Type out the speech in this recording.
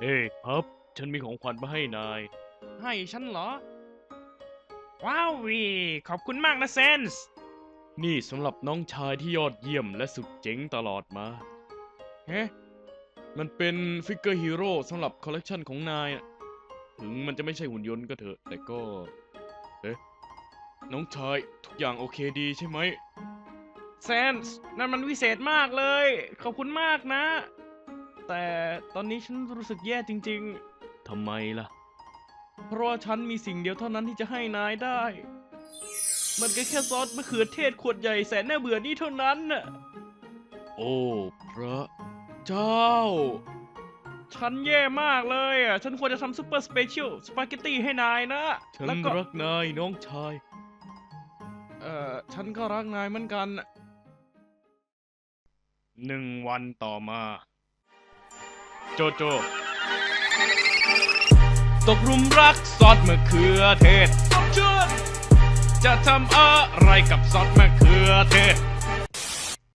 เฮ้ยพับ ฉันมีของขวัญมาให้นาย ให้ฉันเหรอ ว้าววีขอบคุณมากนะเซนส์นี่สำหรับน้องชายที่ยอดเยี่ยมและสุดเจ๋งตลอดมาเฮ้มันเป็นฟิกเกอร์ฮีโร่สำหรับคอลเลกชันของนายน่ะถึงมันจะไม่ใช่หุ่นยนต์ก็เถอะ แต่ก็ เอ๊ะ น้องชายทุกอย่างโอเคดีใช่ไหมเซนส์นั่นมันวิเศษมากเลย ขอบคุณมากนะ แต่ตอนนี้ฉันรู้สึกแย่จริงทำไมล่ะๆเพราะว่าฉันมีสิ่งเดียวเท่านั้นที่จะให้นายได้ มันก็แค่ซอสมะเขือเทศขวดใหญ่แสนน่าเบื่อนี่เท่านั้นน่ะ โอ้ พระเจ้า ฉันแย่มากเลยอะ ฉันควรจะทำซุปเปอร์สเปเชียลสปาเกตตี้ให้นายนะฉันแล้วก็รักนายน้องชาย เอ่อ ฉันก็รักนายเหมือนกันน่ะหนึ่งวันต่อมา โจโจ ตกรุมรักซอสมะเขือเทศต้องชวนจะทำอะไรกับซอสมะเขือเทศ